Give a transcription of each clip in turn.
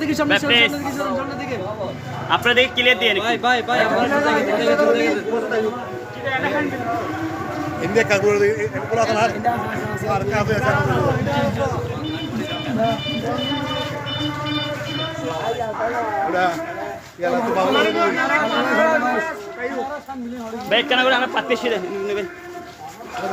দিকে দিকে দিকে আপনারা দেখে ক্লিয়ার দিয়ে ভাই ভাই ভাই আমার India kagul ব্যাগ কেন করে আমরা পাত্তে ছিল নেবেন Ada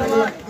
ada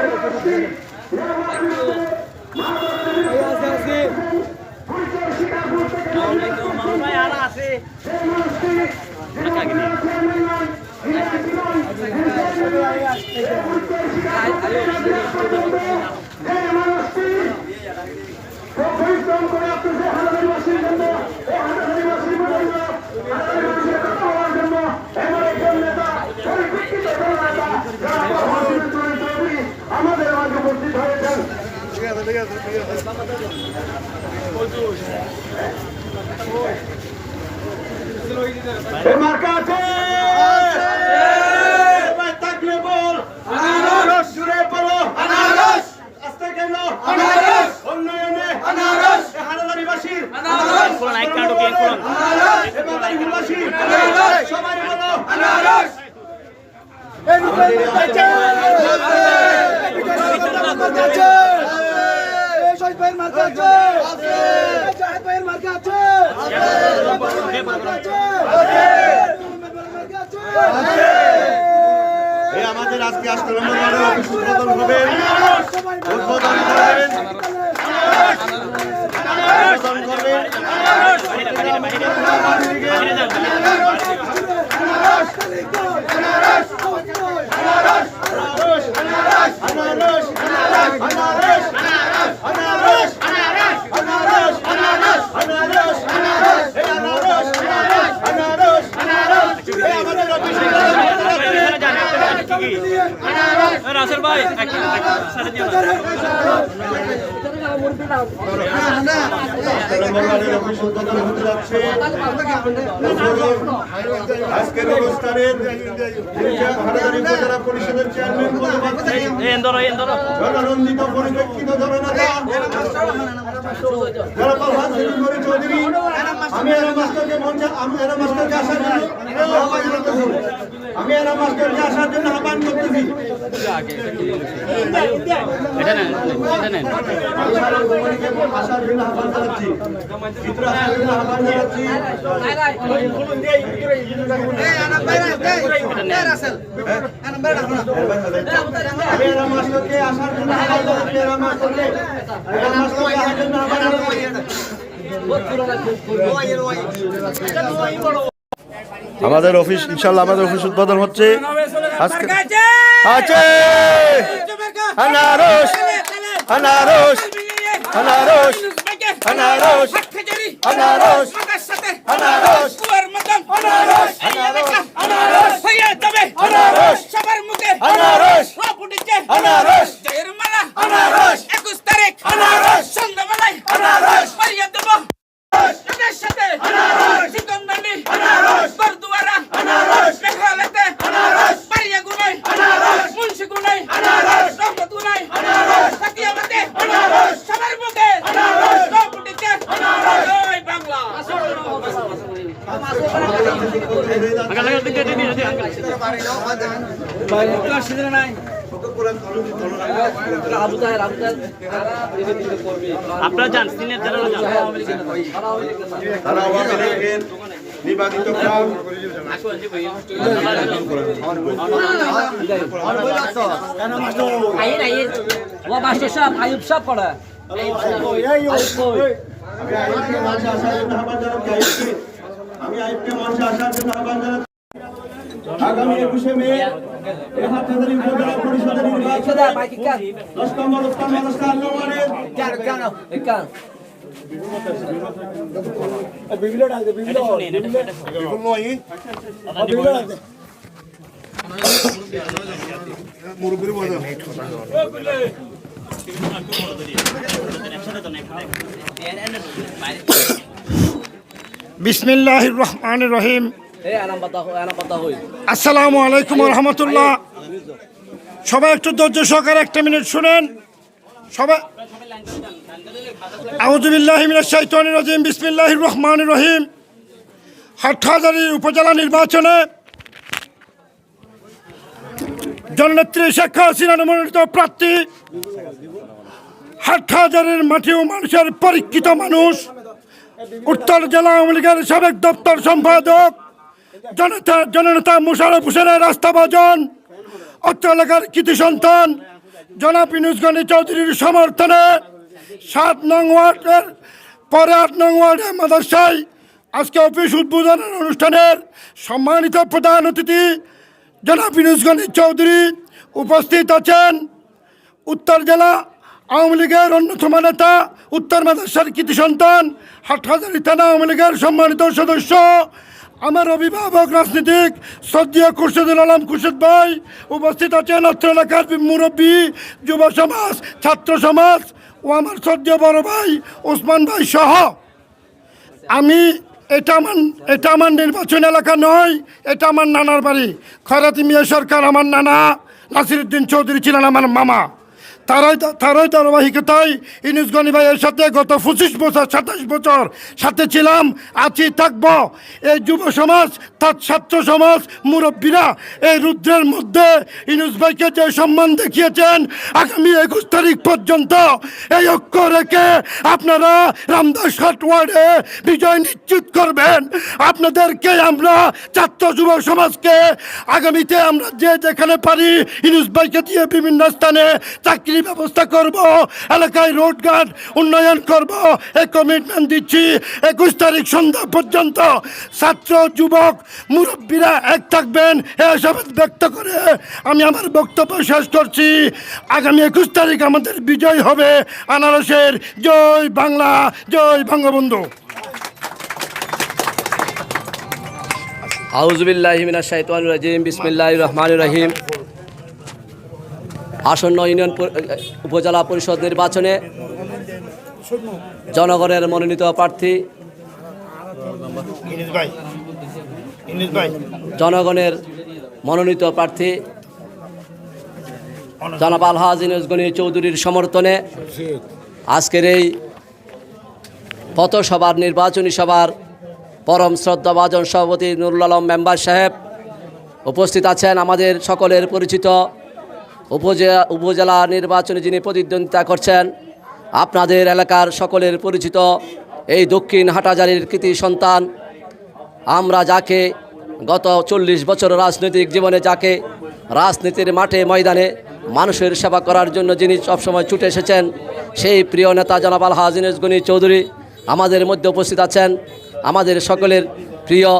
iya, iya. এই ধরো তো স্যার আমার আমার সঙ্গে ভাইয়া ভাইয়া ওনাকে আগে নিয়ে ঠিক আছে ঠিক আছে ঠিক আছে থাকলে বল আনারস জুড়ে বলো আনারস আস্তে আনারস হানাদারিবাসীর আনারস খুলুন এক কার্ড ওকে খুলুন এবাদারিবাসীর আনারস সবাই বলো আনারস এই আমাদের আজকে আসতে নম্বর অফিস উদ্বোধন হবে উদ্বোধন করবেন উদ্বোধন করবেন বাইরে বাইরে বাইরে বাইরে যান আনারস আনারস আনারস আনারস আনারস আনারস আনারস এই আনারস আনারস আনারস এই আমাদের অফিসে এখানে যান একটা কি কি রাসেল ভাই এক এক সাথে দিও না নম্বর ওয়ার্ডের অফিস উদ্বোধন হতে যাচ্ছে আজকের অনুষ্ঠানে পরিষদের চেয়ারম্যান জননন্দিত পরিপ্রেক্ষিত জননেতা আমি এরা মাস্টারকে মঞ্চে আমি আহ্বান করতেছি আমি এরা মাস্টারকে আসার জন্য আহ্বান করতেছি। আসার জন্য আহ্বান জানাচ্ছি চিত্র আসার জন্য আহ্বান জানাচ্ছি আমি এরা মাস্টারকে আসার জন্য আহ্বান জানাচ্ছি এরা মাস্টারকে আসার জন্য আহ্বান জানাচ্ছি আমাদের অফিস ইনশাল্লাহ আমাদের অফিস উদ্বোধন হচ্ছে আজকে আছে আনারস আনারস আনারস আনারস আনারস আনারস আনারস আনারস হয়ে আনারস সবার মুখে আনারস আনারস আনারস 21 তারিখ আনারস সন্ধ্যাবেলায় আনারস সাথে আনারস সিকন্দনি আনারস। বরদুয়ারা আনারস মেঘালয়তে আনারস পাইয়ে গুনাই আনারস মুন্সি গুনাই আনারস রহমত গুনাই আনারস সাকিয়াবাদে আনারস সবার মুখে আনারস রব উঠেছে আনারস জয় বাংলা আঙ্কেল আঙ্কেল দিকে দিকে দিকে আপনারা যান সিনিয়র যারা তারা আওয়ামী লীগের নির্বাচিত গ্রাম আইন আইন ও মাস্টার সাহেব আয়ুব সাহেব পড়া। আমি আইপকে মঞ্চে আসার জন্য আহ্বান জানাচ্ছি। আগামী একুশে মে উপজেলা পরিষদের নির্বাচনে দশ বিসমিল্লাহ রহমান রহিম। আসসালামু আলাইকুম রহমতুল্লাহ। সবাই একটু ধৈর্য সহকারে একটা মিনিট শুনেন। সবাই রাজিম বিসমিল্লাহ রহমান রহিম। হাটহাজারী উপজেলা নির্বাচনে জননেত্রী শেখ হাসিনার মনোনীত প্রার্থী, হাটহাজারের মাটি ও মানুষের পরীক্ষিত মানুষ, উত্তর জেলা আওয়ামী লীগের সাবেক দপ্তর সম্পাদক জনতা জননেতা মুশারফ হোসেনের রাস্তাভাজন অত্র এলাকার কৃতি সন্তান জনাব ইনুসগনি চৌধুরীর সমর্থনে সাত নং ওয়ার্ডের পরে আট নং ওয়ার্ডের মাদ্রাসায় আজকে অফিস উদ্বোধনের অনুষ্ঠানের সম্মানিত প্রধান অতিথি জনাব ইনুসগনি চৌধুরী উপস্থিত আছেন। উত্তর জেলা আওয়ামী লীগের অন্যতম নেতা, উত্তর মাদ্রাসার কৃতি সন্তান, হাটহাজারি থানা আওয়ামী লীগের সম্মানিত সদস্য আমার অভিভাবক রাজনীতিক সদ্য খুরশেদুল আলম খুরশেদ ভাই, উপস্থিত আছেন অত্র এলাকার মুরব্বী, যুব সমাজ, ছাত্র সমাজ ও আমার সদ্য বড় ভাই ওসমান ভাই সহ। আমি এটা আমার এটা আমার নির্বাচন এলাকা নয়, এটা আমার নানার বাড়ি। খয়রাতি মিয়া সরকার আমার নানা, নাসিরুদ্দিন চৌধুরী ছিলেন আমার মামা। তারাই তারাই ধারাবাহিকতায় ইনুস ভাইয়ের সাথে গত পঁচিশ বছর, সাতাশ বছর সাথে ছিলাম, আছি, থাকব। এই যুব সমাজ, তার ছাত্র সমাজ, মুরব্বীরা এই রুদ্রের মধ্যে ইনুস ভাইকে যে সম্মান দেখিয়েছেন, আগামী একুশ তারিখ পর্যন্ত এই ঐক্য রেখে আপনারা রামদাস হাট ওয়ার্ডে বিজয় নিশ্চিত করবেন। আপনাদেরকে আমরা ছাত্র যুব সমাজকে আগামীতে আমরা যে যেখানে পারি ইনুস ভাইকে দিয়ে বিভিন্ন স্থানে চাকরির ব্যবস্থা করব, এলাকায় রোডঘাট উন্নয়ন করব এই কমিটমেন্ট দিচ্ছি। একুশ তারিখ সন্ধ্যা পর্যন্ত ছাত্র, যুবক, মুরব্বীরা এক থাকবেন, এ আশাবাদ ব্যক্ত করে আমি আমার বক্তব্য শেষ করছি। আগামী একুশ তারিখ আমাদের বিজয় হবে আনারসের। জয় বাংলা, জয় বঙ্গবন্ধু। আউজুবিল্লাহি মিনাশ শাইতানির রাজিম, বিসমিল্লাহির রহমানির রহিম। আসন্ন ইউনিয়ন উপজেলা পরিষদ নির্বাচনে জনগণের মনোনীত প্রার্থী জনগণের মনোনীত প্রার্থী জনাব আলহাজ ইনুজগনি চৌধুরীর সমর্থনে আজকের এই পথসভার নির্বাচনী সভার পরম শ্রদ্ধাভাজন সভাপতি নুরুল আলম মেম্বার সাহেব উপস্থিত আছেন। আমাদের সকলের পরিচিত উপজেলা উপজেলা নির্বাচনে যিনি প্রতিদ্বন্দ্বিতা করছেন, আপনাদের এলাকার সকলের পরিচিত এই দক্ষিণ হাটাজারির কৃতি সন্তান। আমরা যাকে গত চল্লিশ বছর রাজনৈতিক জীবনে যাকে রাজনীতির মাঠে ময়দানে মানুষের সেবা করার জন্য যিনি সবসময় ছুটে এসেছেন, সেই প্রিয় নেতা জনাব আল হাজিনেজ গনি চৌধুরী আমাদের মধ্যে উপস্থিত আছেন। আমাদের সকলের প্রিয়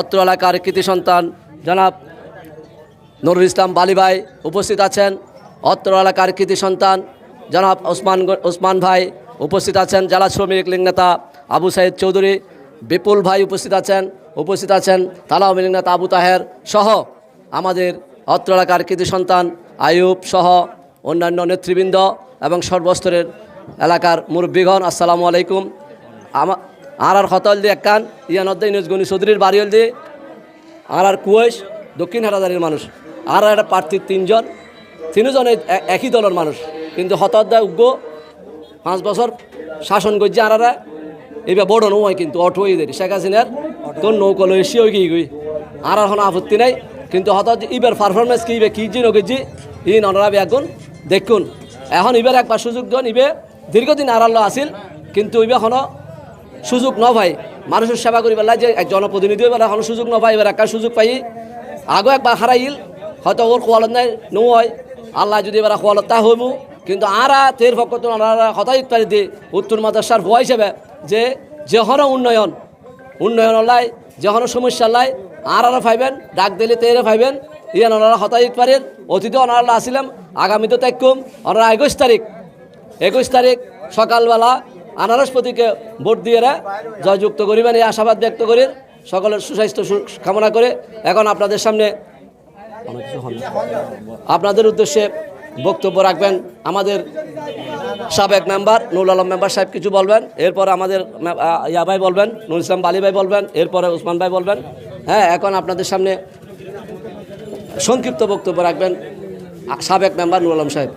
অত্র এলাকার কৃতি সন্তান জনাব নুরুল ইসলাম বালি ভাই উপস্থিত আছেন, অত্র এলাকার কৃতি সন্তান জনাব ওসমান ওসমান ভাই উপস্থিত আছেন, জেলা শ্রমিক লীগ নেতা আবু সাইদ চৌধুরী, বিপুল ভাই উপস্থিত আছেন উপস্থিত আছেন তালা মিলিংনাথ আবু তাহের সহ আমাদের অত্র এলাকার কৃতি সন্তান আয়ুব সহ অন্যান্য নেতৃবৃন্দ এবং সর্বস্তরের এলাকার মুরব্বীগণ, আসসালামু আলাইকুম। আমার আর হতল দিয়ে একখান ইয়ানদ্দ ইনুজ গনি চৌধুরীর বাড়ি হল আর আর কুয়েশ দক্ষিণ হাটাদারির মানুষ। আর একটা প্রার্থীর তিনজন। তিনজনে একই দলের মানুষ। কিন্তু হতদ্দা উগ্র। পাঁচ বছর শাসন করছে আরারা এবার বড় নয় কিন্তু, অটো এদের শেখ হাসিনার তোর নৌকা লই এসে ওই গই আর কোনো আপত্তি নাই। কিন্তু হঠাৎ ইবার পারফরমেন্স কি ইবে কি জি নগেছি ই ননরা এখন। দেখুন, এখন ইবার একবার সুযোগ দেন ইবে দীর্ঘদিন আড়াল আছিল। কিন্তু ইবে এখনও সুযোগ ন ভাই মানুষের সেবা করি পেলাই যে এক জনপ্রতিনিধি হয়ে এখন সুযোগ ন পাই। এবার একটা সুযোগ পাই। আগো একবার হারাইল। হয়তো ওর খোয়ালত নাই, নয়। আল্লাহ যদি এবার খোয়ালত তা হইব, কিন্তু আরা তের পক্ষ তো কথাই ইত্যাদি দিয়ে উত্তর মাদ্রাসার ভয় হিসেবে যে যেহনো উন্নয়ন উন্নয়ন লাই যেহনো সমস্যা লাই আর আরা পাইবেন ডাক দিলে তেরে পাইবেন ইয়ান ওনারা হতাইত পারেন অতীতে ওনারা আসিলাম আগামীতে তাইকুম ওনারা একুশ তারিখ একুশ তারিখ সকালবেলা আনারস প্রতীকে ভোট দিয়ে জয়যুক্ত করিবেন, এই আশাবাদ ব্যক্ত করি। সকলের সুস্বাস্থ্য কামনা করে এখন আপনাদের সামনে কিছু না। আপনাদের উদ্দেশ্যে বক্তব্য রাখবেন। আমাদের সাবেক মেম্বার নুল আলম মেম্বার সাহেব কিছু বলবেন, এরপরে আমাদের ইয়া ভাই বলবেন নুর ইসলাম বালি ভাই বলবেন, এরপরে উসমান ভাই বলবেন। হ্যাঁ এখন আপনাদের সামনে সংক্ষিপ্ত বক্তব্য রাখবেন সাবেক মেম্বার নুরুল আলম সাহেব।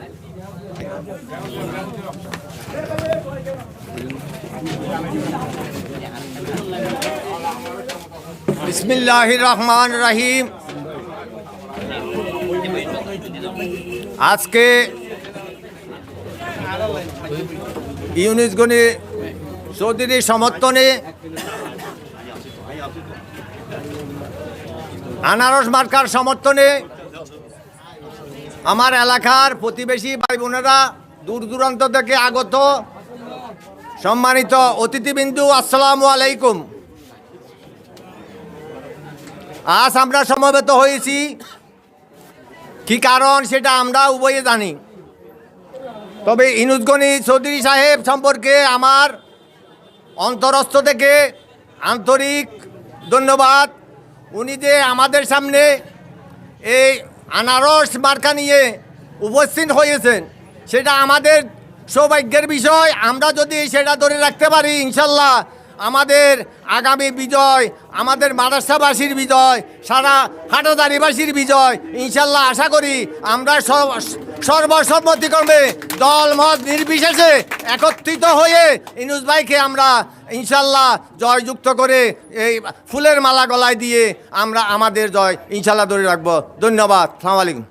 বিসমিল্লাহ রহমান রাহিম। আজকে ইউনিস গনি চৌধুরীর সমর্থনে আনারস মার্কার সমর্থনে আমার এলাকার প্রতিবেশী ভাই বোনেরা দূর দূরান্ত থেকে আগত সম্মানিত অতিথিবিন্দু, আসসালামু আলাইকুম। আজ আমরা সমবেত হয়েছি কি কারণ সেটা আমরা উভয়ে জানি। তবে ইনুজগনি চৌধুরী সাহেব সম্পর্কে আমার অন্তরস্থ থেকে আন্তরিক ধন্যবাদ। উনি যে আমাদের সামনে এই আনারস মার্কা নিয়ে উপস্থিত হয়েছেন, সেটা আমাদের সৌভাগ্যের বিষয়। আমরা যদি সেটা ধরে রাখতে পারি, ইনশাল্লাহ আমাদের আগামী বিজয়, আমাদের মাদ্রাসাবাসীর বিজয়, সারা হাটাদারিবাসীর বিজয়। ইনশাল্লাহ আশা করি আমরা সর্বসম্মতিক্রমে দল মত নির্বিশেষে একত্রিত হয়ে ইনুজ ভাইকে আমরা ইনশাল্লাহ জয়যুক্ত করে এই ফুলের মালা গলায় দিয়ে আমরা আমাদের জয় ইনশাল্লাহ ধরে রাখব। ধন্যবাদ। সালাম আলাইকুম।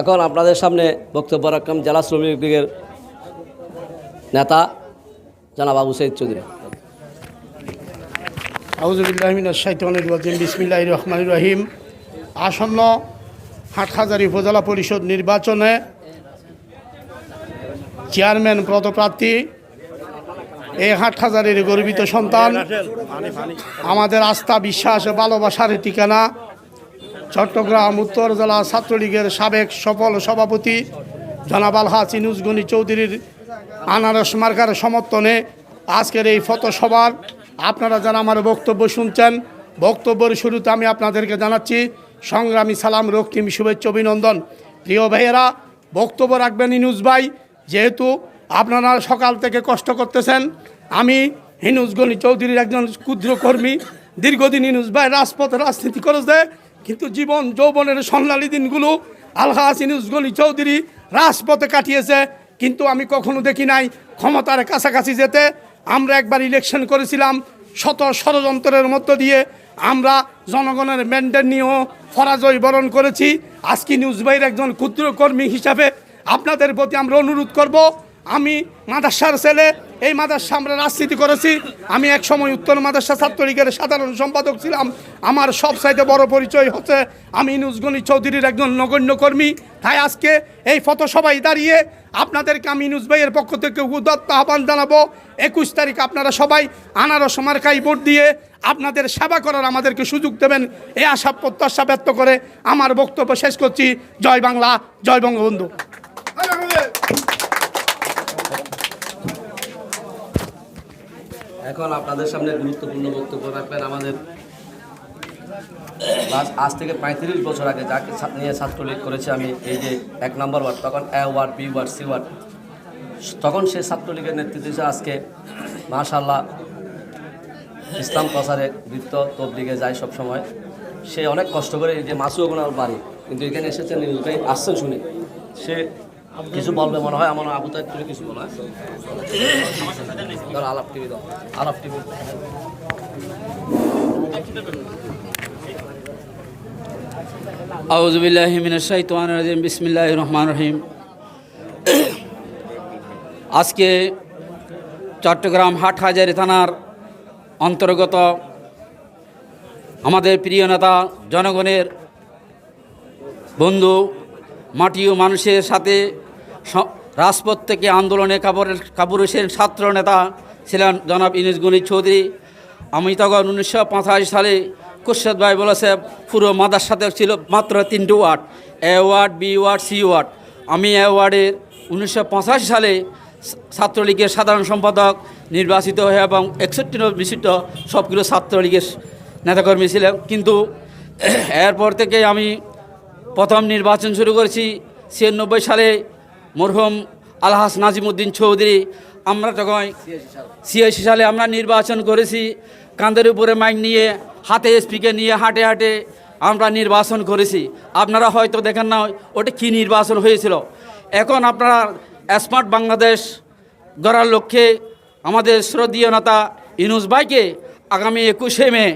এখন আপনাদের সামনে বক্তব্য রাখলাম জেলা শ্রমিক লীগের নেতা জনাব আবু সৈয়দ চৌধুরী। আউজুবিল্লাহমিন শাইতানির রাজিম বিসমিল্লাহ রহমান রহিম। আসন্ন হাটহাজারী উপজেলা পরিষদ নির্বাচনে চেয়ারম্যান পদপ্রার্থী এই হাটহাজারির গর্বিত সন্তান, আমাদের আস্থা, বিশ্বাস ভালোবাসার ঠিকানা চট্টগ্রাম উত্তর জেলা ছাত্রলীগের সাবেক সফল সভাপতি জনাব আলহা চিনুজগনি চৌধুরীর আনারস মার্কার সমর্থনে আজকের এই ফটোসভার আপনারা যারা আমার বক্তব্য শুনছেন, বক্তব্যের শুরুতে আমি আপনাদেরকে জানাচ্ছি, সংগ্রামী সালাম রক্তিম শুভেচ্ছা, অভিনন্দন। প্রিয় ভাইয়েরা, বক্তব্য রাখবেন ইনুজ ভাই, যেহেতু আপনারা সকাল থেকে কষ্ট করতেছেন, আমি হিনুজ গনি চৌধুরীর একজন ক্ষুদ্র কর্মী, দীর্ঘদিন ইনুজ ভাই রাজপথে রাজনীতি করেছে, কিন্তু জীবন যৌবনের স্বর্ণালী দিনগুলো আলহাস ইনুজ গনি চৌধুরী রাজপথে কাটিয়েছে। কিন্তু আমি কখনো দেখি নাই ক্ষমতার কাছাকাছি যেতে। আমরা একবার ইলেকশন করেছিলাম শত ষড়যন্ত্রের মধ্য দিয়ে। আমরা জনগণের ম্যান্ডেট নিয়েও পরাজয় বরণ করেছি। আজকে নিউজ বাইর একজন ক্ষুদ্র কর্মী হিসাবে আপনাদের প্রতি আমরা অনুরোধ করব। আমি মাদাসার ছেলে এই মাদাসা আমরা রাজনীতি করেছি। আমি এক সময় উত্তর মাদাসা ছাত্রলীগের সাধারণ সম্পাদক ছিলাম। আমার সব সাইডে বড় পরিচয় হচ্ছে আমি নুজগনি চৌধুরীর একজন নগণ্য কর্মী। তাই আজকে এই ফটোসভায় দাঁড়িয়ে আপনাদেরকে আমি নিউজ ভাইয়ের পক্ষ থেকে উদাত্ত আহ্বান জানাব। একুশ তারিখ আপনারা সবাই আনারস মার্কাই ভোট দিয়ে আপনাদের সেবা করার আমাদেরকে সুযোগ দেবেন। এ আশা প্রত্যাশা ব্যক্ত করে আমার বক্তব্য শেষ করছি। জয় বাংলা, জয় বঙ্গবন্ধু। এখন আপনাদের সামনে গুরুত্বপূর্ণ বক্তব্য রাখবেন আমাদের আজ থেকে পঁয়ত্রিশ বছর আগে যাকে নিয়ে ছাত্রলীগ করেছে, আমি এই যে এক নম্বর ওয়ার্ড, তখন A ward, B ward, C ward, তখন সে ছাত্রলীগের নেতৃত্ব আজকে মাশাল্লাহ ইসলাম প্রচারে বৃত্ত তবলিগে যায় সব সময়। সে অনেক কষ্ট করে এই যে মাসুও গোনার বাড়ি, কিন্তু এখানে এসেছেন আসছেন শুনে। সে কিছু বলবে মনে হয়, আমার আবু তাই তুমি কিছু বলো? ধরো আলাপ টিভি দাও, আলাপ টিভি আউজবিল্লাহ মিনাশাইতান রাজিম বিসমিল্লাহ রহমান রহিম আজকে চট্টগ্রাম হাটহাজারি থানার অন্তর্গত আমাদের প্রিয় নেতা, জনগণের বন্ধু, মাটি ও মানুষের সাথে রাজপথ থেকে আন্দোলনে কাপড়ের কাপুর হোসেন ছাত্র নেতা ছিলেন জনাব ইনিস গণিত চৌধুরী। আমি তখন উনিশশো পঁচাশি সালে কুরশেদ ভাই বলেছে, পুরো মাদার সাথে ছিল মাত্র তিনটি ward, A ward, B ward, C ward. আমি এ ওয়ার্ডের উনিশশো পঁচাশি সালে ছাত্রলীগের সাধারণ সম্পাদক নির্বাচিত হয়ে এবং একষট্টি বিশিষ্ট সবগুলো ছাত্রলীগের নেতাকর্মী ছিলেন। কিন্তু এরপর থেকে আমি প্রথম নির্বাচন শুরু করেছি ছিয়ানব্বই সালে মরহুম আলহাস নাজিমুদ্দিন চৌধুরী, আমরা তখন ছিয়াশি সালে আমরা নির্বাচন করেছি, কাঁধের উপরে মাইক নিয়ে, হাতে স্পিকে নিয়ে, হাঁটে হাঁটে আমরা নির্বাচন করেছি। আপনারা হয়তো দেখেন না ওটা কী নির্বাচন হয়েছিল। এখন আপনারা স্মার্ট বাংলাদেশ গড়ার লক্ষ্যে আমাদের শ্রদ্ধীয় নেতা ইনুস ভাইকে আগামী একুশে মে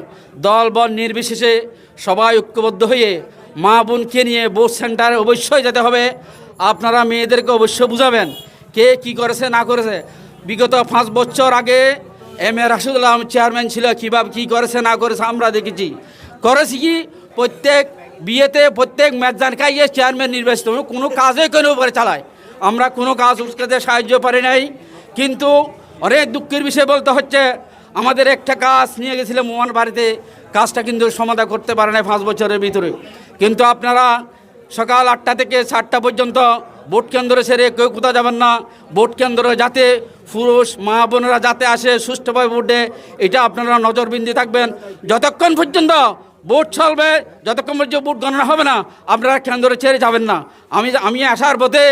দল বল নির্বিশেষে সবাই ঐক্যবদ্ধ হয়ে মা বোনকে নিয়ে বোর্ড সেন্টারে অবশ্যই যেতে হবে। আপনারা মেয়েদেরকে অবশ্যই বুঝাবেন কে কি করেছে, না করেছে। বিগত পাঁচ বছর আগে এম এ রাশিদুল্লাহ চেয়ারম্যান ছিল, কীভাবে কী করেছে, না করেছে আমরা দেখেছি। করেছি কি? প্রত্যেক বিয়েতে প্রত্যেক ম্যাচান খাইয়ে চেয়ারম্যান নির্বাচিত কোনো কাজে কোনো উপরে চালায়। আমরা কোনো কাজ উস্কাতে সাহায্য পারি নাই, কিন্তু অনেক দুঃখের বিষয় বলতে হচ্ছে, আমাদের একটা কাজ নিয়ে গেছিলাম মোহন বাড়িতে, কাজটা কিন্তু সমাধান করতে পারে না পাঁচ বছরের ভিতরে। কিন্তু আপনারা সকাল আটটা থেকে সাতটা পর্যন্ত ভোট কেন্দ্র সেরে কেউ কোথাও যাবেন না। ভোট কেন্দ্র যাতে পুরুষ, মা বোনেরা যাতে আসে সুষ্ঠুভাবে ভোট, এটা আপনারা নজরবিন্দি থাকবেন। যতক্ষণ পর্যন্ত ভোট চলবে, যতক্ষণ পর্যন্ত ভোট গণনা হবে না, আপনারা কেন্দ্রে ছেড়ে যাবেন না। আমি আমি আসার পথে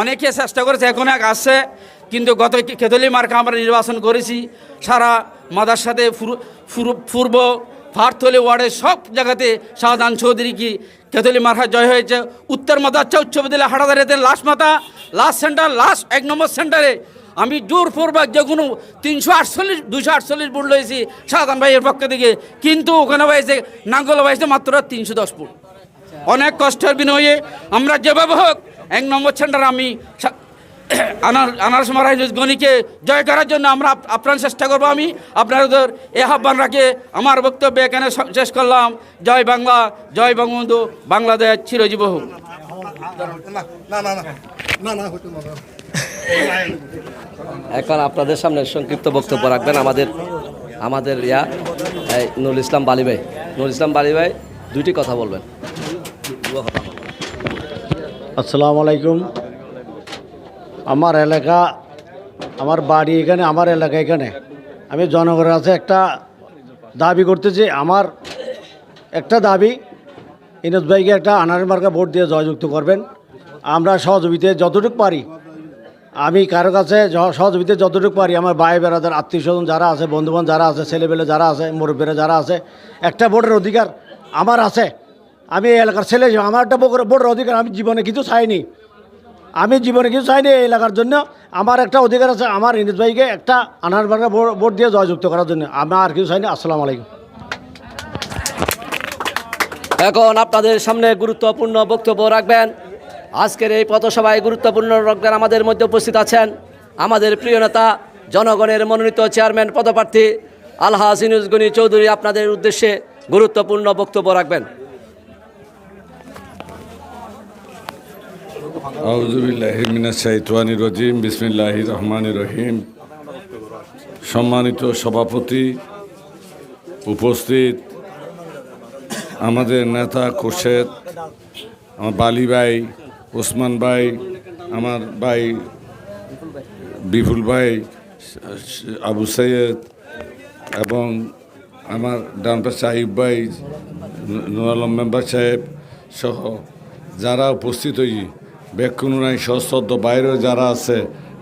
অনেকে চেষ্টা করেছে, এখন এক আসছে, কিন্তু গত কেতলি মার্কা আমরা নির্বাচন করেছি। সারা মাদার সাথে পূর্ব ফারথলি ওয়ার্ডের সব জায়গাতে শাহজাহান চৌধুরী কি কেতলি মার্কা জয় হয়েছে। উত্তর মাথা উচ্চ বিদ্যালয় হাটাদারিতে লাস্ট মাথা লাস্ট সেন্টার লাস্ট এক নম্বর সেন্টারে। আমি জোরপূর্বক যে কোনো তিনশো আটচল্লিশ দুশো আটচল্লিশ ফুট লয়েছি সাধারণ ভাইয়ের পক্ষ থেকে। কিন্তু ওখানে হয়েছে, নাঙ্গল হয়েছে মাত্র তিনশো দশ ফুট। অনেক কষ্টের বিনিময়ে আমরা যেভাবে হোক, এক নম্বর সেন্টার আমি আনার আনারস মারাই গণিকে জয় করার জন্য আমরা আপ- আপ্রাণ চেষ্টা করব আমি। আপনাদের এ আহ্বান রাখে আমার বক্তব্য এখানে শেষ করলাম। জয় বাংলা জয় বঙ্গবন্ধু বাংলাদেশ চিরজীব হোক। এখন আপনাদের সামনে সংক্ষিপ্ত বক্তব্য রাখবেন আমাদের আমাদের ইয়া এই নুরুল ইসলাম বালি ভাই। নুরুল ইসলাম বালি ভাই দুইটি কথা বলবেন। আসসালামু আলাইকুম। আমার এলাকা, আমার বাড়ি এখানে, আমার এলাকা এখানে। আমি জনগণের কাছে একটা দাবি করতেছি, আমার একটা দাবি, ইনজ ভাইকে একটা আনার মার্কা ভোট দিয়ে জয়যুক্ত করবেন। আমরা সহযোগিতায় যতটুকু পারি, আমি কারও কাছে সহযোগিতায় যতটুকু পারি, আমার ভাই বেড়াদের আত্মীয় স্বজন যারা আছে বন্ধুবান্ধব যারা আছে ছেলেবেলে যারা আছে, মুরব্বীরা যারা আছে, একটা ভোটের অধিকার আমার আছে। আমি এলাকার ছেলে, আমার একটা ভোটের অধিকার আমি জীবনে কিছু চাইনি। আমি জীবনে কিছু চাইনি এই এলাকার জন্য। আমার একটা অধিকার আছে, আমার ইনিস ভাইকে একটা আনার বার্গা ভোট দিয়ে জয়যুক্ত করার জন্য। আমি আর কিছু চাইনি। আসসালামু আলাইকুম। এখন আপনাদের সামনে গুরুত্বপূর্ণ বক্তব্য রাখবেন। আজকের এই পথসভায় গুরুত্বপূর্ণ রাখবেন আমাদের মধ্যে উপস্থিত আছেন আমাদের প্রিয় নেতা, জনগণের মনোনীত চেয়ারম্যান, পদপ্রার্থী আলহাজ ইনুজ গনি চৌধুরী। আপনাদের উদ্দেশ্যে গুরুত্বপূর্ণ বক্তব্য রাখবেন। আউজুবিল্লাহিমিনাশাইতানি রজিম বিসমিল্লাহ রহমান রহিম। সম্মানিত সভাপতি উপস্থিত, আমাদের নেতা কোশেদ আমার বালি ভাই ওসমান ভাই, আমার ভাই বিপুল ভাই, আবু সৈয়দ এবং আমার ডান পাশে আইব ভাই, নুর মেম্বার সাহেব সহ যারা উপস্থিত হই বেকুন নাই সশ্রদ্ধ, বাইরেও যারা আছে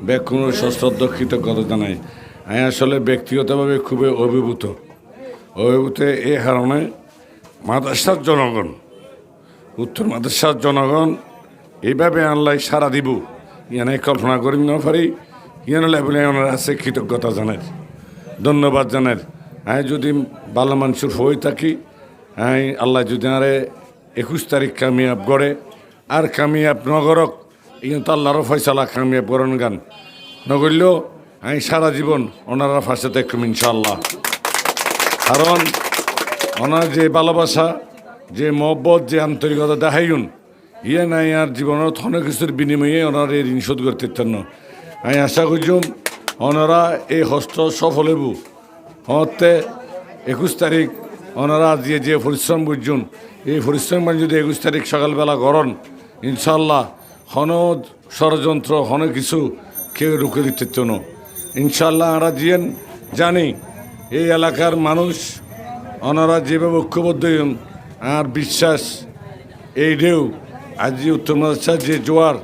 বেকুন সশ্রদ্ধ কৃতজ্ঞতা জানাই। আমি আসলে ব্যক্তিগতভাবে খুবই অভিভূত। অভিভূত এই কারণে মাদ্রাসার জনগণ, উত্তর মাদ্রাসার জনগণ, এইভাবে আনলাই সারা দিব। ইয়ানে কল্পনা করি না পারি, ইয়ান লেভেলে ওনারা আছে কৃতজ্ঞতা জানের ধন্যবাদ জানের আমি যদি ভালো মানুষের হয়ে থাকি, আমি আল্লাহ যদি আরে একুশ তারিখ কামিয়াব গড়ে আর কামিয়াব নগরক ইয়ন তো আল্লাহরও ফয়সালা, কামিয়াব গরণ গান। নগরলেও আমি সারা জীবন ওনারা ফাঁসে দেখুম ইনশাল্লাহ কারণ ওনার যে ভালোবাসা, যে মহব্বত, যে আন্তরিকতা দেখাইন ইয়ে নাই আর জীবনের অনেক কিছুর বিনিময়ে ওনার এই ঋণ শোধ করতে পারতেন না। আমি আশা করছিলাম ওনারা এই হস্ত সফল হইব। হতে একুশ তারিখ ওনারা যে যে পরিশ্রম বুঝুন এই পরিশ্রম মানে যদি একুশ তারিখ সকালবেলা গরন ইনশাল্লাহ হন ষড়যন্ত্র, হন কিছু, কেউ রুখে দিতে না। ইনশাল্লাহ আমরা জিয়েন জানি এই এলাকার মানুষ ওনারা যেভাবে ঐক্যবদ্ধ আর বিশ্বাস এই ঢেউ আজ উত্তর মাদ্রাসা যে জোয়ার,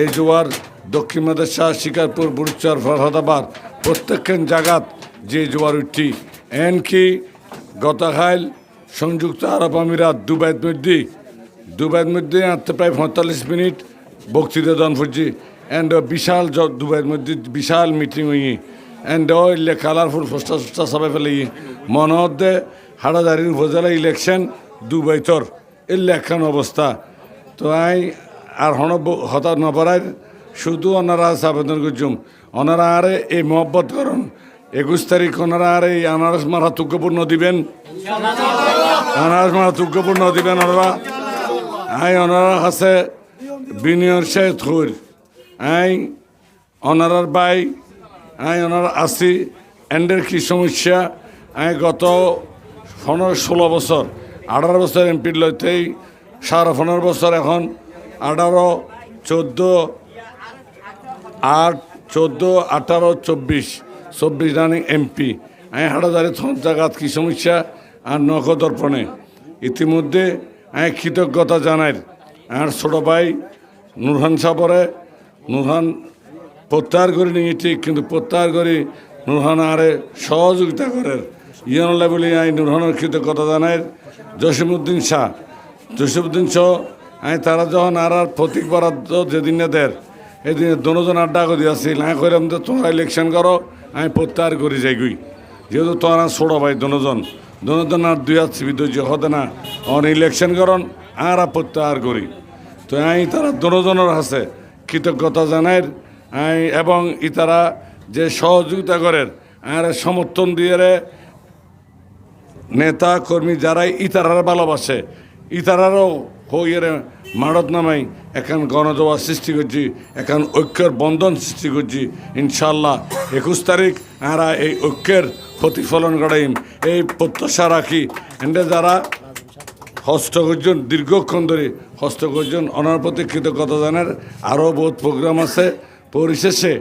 এই জোয়ার দক্ষিণ মাদ্রাসা, শিকারপুর, বুড়চর, ফরহাদাবাদ প্রত্যেকখান জায়গাত যে জোয়ার উঠি এনকি গতকাল সংযুক্ত আরব আমিরাত, দুবাইয়ের মধ্যে দুবাইয়ের মধ্যে আনতে প্রায় পঁয়তাল্লিশ মিনিট। বক্তৃতা দান করছি অ্যান্ড বিশাল দুবাইয়ের মধ্যে বিশাল মিটিং হই। অ্যান্ড ওইলে কালারফুল ফোস্টা সোস্টা সবাই ফেলে হতে হাড়াদারির উপজেলা ইলেকশন দুবাই তোর। এই লেখান অবস্থা। তো আই আর হন হতাশ নপরায় শুধু ওনারা আবেদন করছুম। ওনারা আরে এই মহব্বত করুন। একুশ তারিখ ওনারা আর এই আনারস মারা তুক্যপূর্ণ দিবেন। আনারস মারা তুক্যপূর্ণ দিবেন ওনারা। আই ওনারা আছে বিনিয়র শেখ থুর আই ওনারার বাই আই ওনার আছি, এন্ডের কি সমস্যা? আই গত পনেরো ষোলো বছর, আঠারো বছর এমপির লইতেই, সাড়ে পনেরো বছর এখন, আঠারো, চোদ্দ, আট, চোদ্দ, আঠারো, চব্বিশ চব্বিশ রানিং এমপি। আমি হাটাদারি থন জাগাত কি সমস্যা? আর নখ দর্পণে ইতিমধ্যে আমি কৃতজ্ঞতা জানাই। আর ছোট ভাই নুরহান সাপরে নুরহান প্রত্যাহার করে নিয়ে ঠিক, কিন্তু প্রত্যাহার করে নুরহান আরে সহযোগিতা করেন ইয়ানুল্লাহ বলি, আই নুরহানের কৃতজ্ঞতা জানাই। জসিমুদ্দিন শাহ জসিমুদ্দিন শাহ আমি তারা যখন আর আর প্রতীক বরাদ্দ যেদিন দেয়, এদিন দুজন আড্ডা করে দিয়েছিল আমি কইলাম যে তোমরা ইলেকশন করো আমি প্রত্যাহার করে যাই যেহেতু তোমরা ছোট ভাই দুজন আর দুই হাত সিবি ধৈর্য হতে না অন ইলেকশন করন আর প্রত্যাহার করি। তো আমি তারা দুজনের আছে কৃতজ্ঞতা জানাই আমি এবং ইতারা যে সহযোগিতা করেন আর সমর্থন দিয়ে নেতা, কর্মী যারাই ইতারার ভালোবাসে ইতারারও হইয়ের মারত নামাই, এখন গণজোয়া সৃষ্টি করছি, এখন ঐক্যের বন্ধন সৃষ্টি করছি ইনশাল্লাহ একুশ তারিখ আমরা এই ঐক্যের প্রতিফলন ঘটাইম এই প্রত্যাশা রাখি এন্ডে যারা হস্তগর্জন, দীর্ঘক্ষণ ধরে হস্তগর্জন, অনার প্রতি কৃতজ্ঞতা জানার আরও বহুত প্রোগ্রাম আছে। পরিশেষে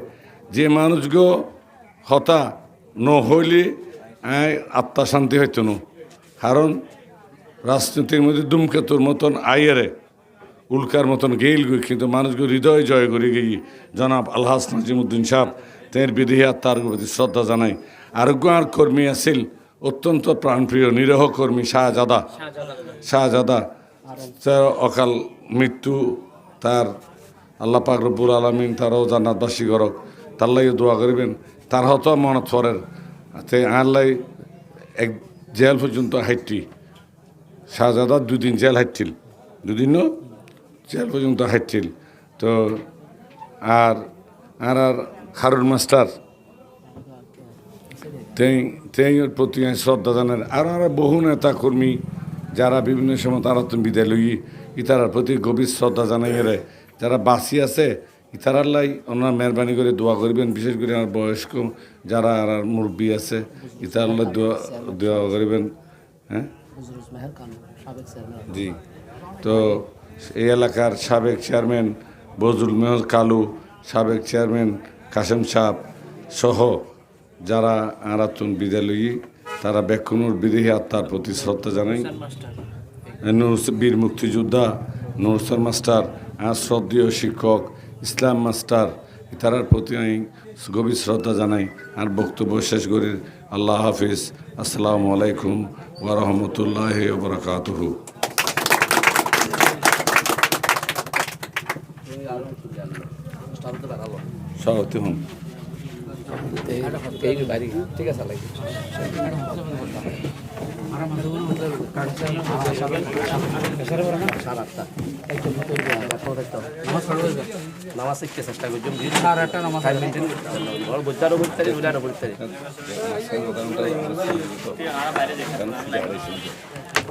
যে মানুষগুলো হতা ন হইলে আত্মা শান্তি হইতো না কারণ রাজনীতির মধ্যে দুমকেতুর মতন আইয়ারে, উল্কার মতন গেইল গই, কিন্তু মানুষগুলো হৃদয় জয় করে গিয়ে জনাব আলহাস নাজিমুদ্দিন সাহ তের বিদেহী আত্মার প্রতি শ্রদ্ধা জানাই। আরোগ্য আর কর্মী আছিল অত্যন্ত প্রাণপ্রিয়, নিরহ কর্মী শাহজাদা। শাহজাদা অকাল মৃত্যু, তার আল্লাহ পাক রব্বুল আলমিন তারও জান্নাতবাসী করক তার লাগে দোয়া করবেন। তার হতো মনত পড়ের তে আল্লাহ এক জেল পর্যন্ত হাইটি শাহজাদা দুদিন জেল হাইটিল দুদিনও জেল পর্যন্ত হাইটিল তো আর আর আর মাস্টার তেই তেই প্রতি আমি শ্রদ্ধা জানার আর আর বহু নেতা কর্মী যারা বিভিন্ন সময় তারা তো বিদায় লই ইতারার প্রতি গভীর শ্রদ্ধা জানাই রে যারা বাসি আছে ইতারার লাই ওনারা মেহরবানি করে দোয়া করবেন। বিশেষ করে আমার বয়স্ক যারা আর আর মুরব্বী আছে ইতার লাই দোয়া দোয়া করবেন। হ্যাঁ? জি। তো এই এলাকার সাবেক চেয়ারম্যান বজুল মেহর কালু সাবেক চেয়ারম্যান কাসেম সাহ সহ যারা আরাতুন বিদ্যালয়ী তারা বেক্ষণুর বিদেহী আত্মার প্রতি শ্রদ্ধা জানাই। বীর মুক্তিযোদ্ধা নুরসর মাস্টার আর শ্রদ্ধেয় শিক্ষক ইসলাম মাস্টার তারার প্রতি আমি গভীর শ্রদ্ধা জানাই। আর বক্তব্য শেষ করি আল্লাহ হাফিজ। আসসালামু আলাইকুম ওরহমতুল্লাহ বরকাতহু। সভাপতি হন ঠিক আছে নামাজ শিখতে চেষ্টা করছি আটটা নামাজ বুঝারও বুঝতে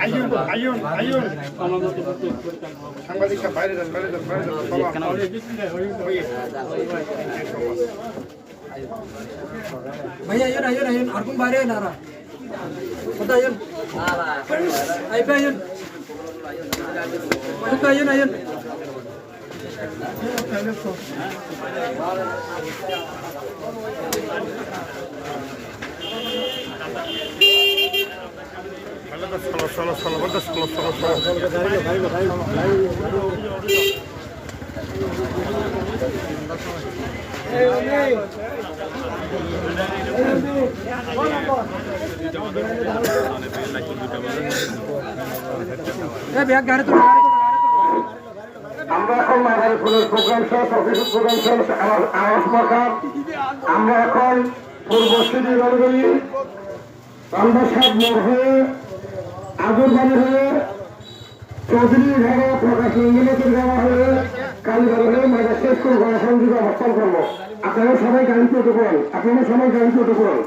আইন আইন সাংবাদিকরা বাইরে যান বাইরে যান বাইরে ভাই আয়ন আয়ন আয়ন আর কোন বাইরে না কথা আয়ন আই ভাই আয়ন কথা আয়ন আয়ন চলো চলো চলো বলতে চলো চলো আমরা এখন মাঝারি ফুলের প্রোগ্রাম শেষ অফিসের প্রোগ্রাম শেষ আওয়াজ প্রকার আমরা এখন পূর্বশ্রী রণগলি রামদাসাদ মোড় হয়ে, আগরবাড়ি হয়ে, চৌধুরী ঘাড়ে প্রকাশ ইঞ্জিনিয়ার যাওয়া হয়ে হয়ে মাঝে শেষ করে গণসংযোগে অবস্থান করব। আপনারা সবাই গাড়িতে উঠে পড়ুন আপনারা সবাই গাড়িতে উঠে পড়ুন